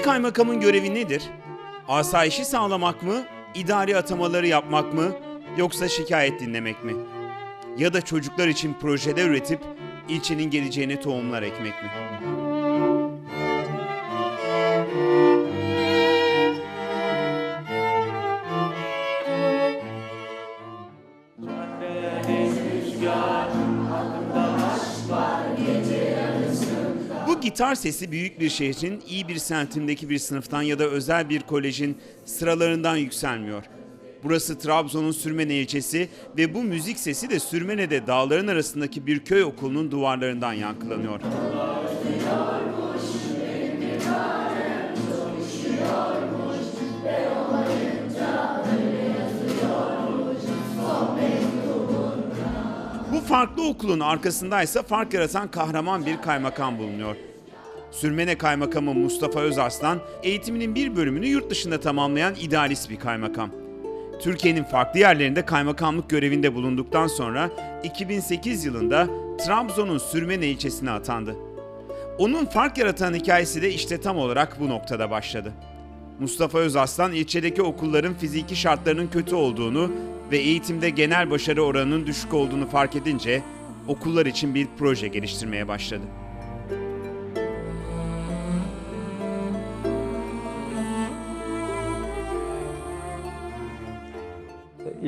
Bir kaymakamın görevi nedir? Asayişi sağlamak mı, idari atamaları yapmak mı, yoksa şikayet dinlemek mi? Ya da çocuklar için projeler üretip ilçenin geleceğine tohumlar ekmek mi? Gitar sesi büyük bir şehrin iyi bir semtindeki bir sınıftan ya da özel bir kolejin sıralarından yükselmiyor. Burası Trabzon'un Sürmene ilçesi ve bu müzik sesi de Sürmene'de dağların arasındaki bir köy okulunun duvarlarından yankılanıyor. Bu farklı okulun arkasındaysa fark yaratan kahraman bir kaymakam bulunuyor. Sürmene Kaymakamı Mustafa Özarslan, eğitiminin bir bölümünü yurt dışında tamamlayan idealist bir kaymakam. Türkiye'nin farklı yerlerinde kaymakamlık görevinde bulunduktan sonra 2008 yılında Trabzon'un Sürmene ilçesine atandı. Onun fark yaratan hikayesi de işte tam olarak bu noktada başladı. Mustafa Özarslan ilçedeki okulların fiziki şartlarının kötü olduğunu ve eğitimde genel başarı oranının düşük olduğunu fark edince okullar için bir proje geliştirmeye başladı.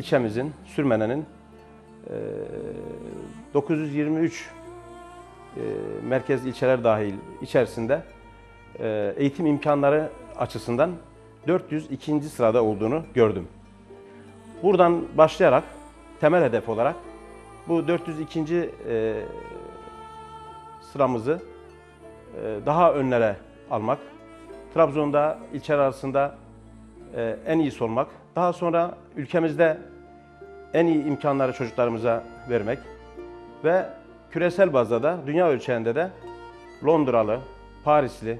İlçemizin, Sürmene'nin e, 923 e, merkez ilçeler dahil içerisinde e, eğitim imkanları açısından 402. sırada olduğunu gördüm. Buradan başlayarak temel hedef olarak bu 402. e, sıramızı e, daha önlere almak, Trabzon'da ilçeler arasında e, en iyisi olmak, daha sonra ülkemizde en iyi imkanları çocuklarımıza vermek ve küresel bazda da dünya ölçeğinde de Londralı, Parisli,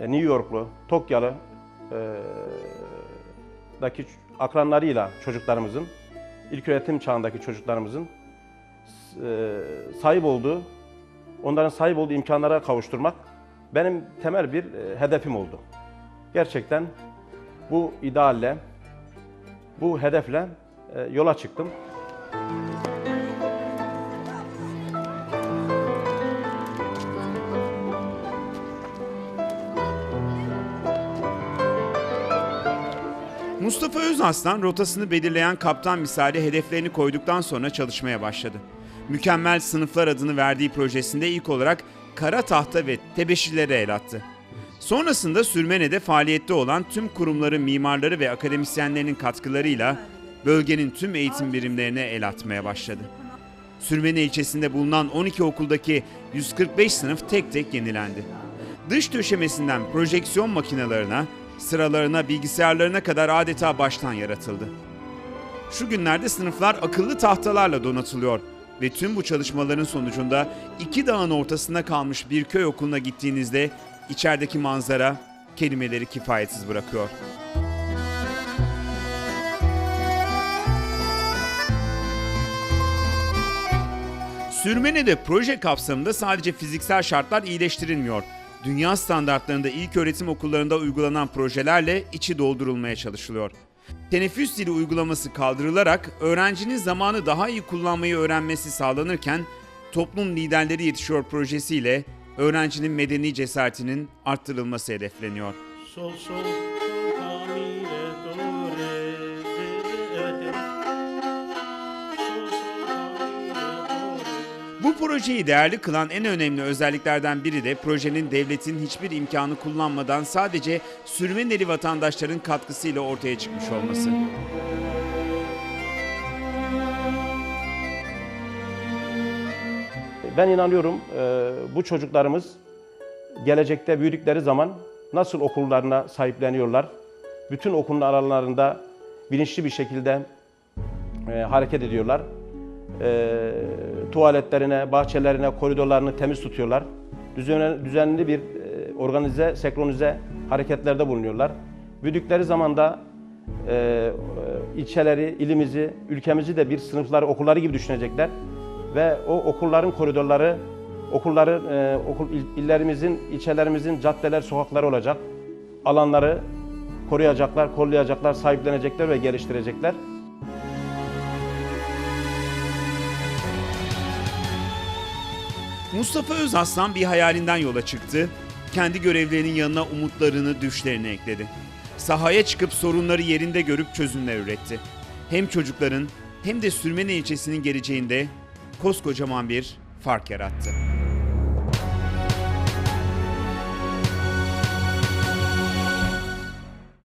e, New Yorklu, Tokyalı e, daki akranlarıyla çocuklarımızın, ilköğretim çağındaki çocuklarımızın e, sahip olduğu, onların sahip olduğu imkanlara kavuşturmak benim temel bir e, hedefim oldu. Gerçekten bu idealle, bu hedefle yola çıktım. Mustafa Özaslan rotasını belirleyen kaptan misali hedeflerini koyduktan sonra çalışmaya başladı. Mükemmel Sınıflar adını verdiği projesinde ilk olarak kara tahta ve tebeşirlere el attı. Sonrasında Sürmene'de faaliyette olan tüm kurumların mimarları ve akademisyenlerinin katkılarıyla bölgenin tüm eğitim birimlerine el atmaya başladı. Sürmene ilçesinde bulunan 12 okuldaki 145 sınıf tek tek yenilendi. Dış döşemesinden projeksiyon makinelerine, sıralarına, bilgisayarlarına kadar adeta baştan yaratıldı. Şu günlerde sınıflar akıllı tahtalarla donatılıyor ve tüm bu çalışmaların sonucunda iki dağın ortasında kalmış bir köy okuluna gittiğinizde içerideki manzara kelimeleri kifayetsiz bırakıyor. Sürmene'de proje kapsamında sadece fiziksel şartlar iyileştirilmiyor. Dünya standartlarında ilk öğretim okullarında uygulanan projelerle içi doldurulmaya çalışılıyor. Teneffüs dili uygulaması kaldırılarak öğrencinin zamanı daha iyi kullanmayı öğrenmesi sağlanırken toplum liderleri yetişiyor projesiyle öğrencinin medeni cesaretinin arttırılması hedefleniyor. Sol sol Bu projeyi değerli kılan en önemli özelliklerden biri de projenin devletin hiçbir imkanı kullanmadan sadece Sürmeneli vatandaşların katkısıyla ortaya çıkmış olması. Ben inanıyorum e, bu çocuklarımız gelecekte büyüdükleri zaman nasıl okullarına sahipleniyorlar, bütün okulun aralarında bilinçli bir şekilde e, hareket ediyorlar. E, tuvaletlerine, bahçelerine, koridorlarını temiz tutuyorlar. Düzenli, düzenli bir e, organize, senkronize hareketlerde bulunuyorlar. Büyüdükleri zaman da e, e, ilçeleri, ilimizi, ülkemizi de bir sınıfları, okulları gibi düşünecekler ve o okulların koridorları, okulların, e, okul il- illerimizin, ilçelerimizin caddeler, sokakları olacak. alanları koruyacaklar, kollayacaklar, sahiplenecekler ve geliştirecekler. Mustafa Özaslan bir hayalinden yola çıktı. Kendi görevlerinin yanına umutlarını, düşlerini ekledi. Sahaya çıkıp sorunları yerinde görüp çözümler üretti. Hem çocukların hem de Sürmene ilçesinin geleceğinde koskocaman bir fark yarattı.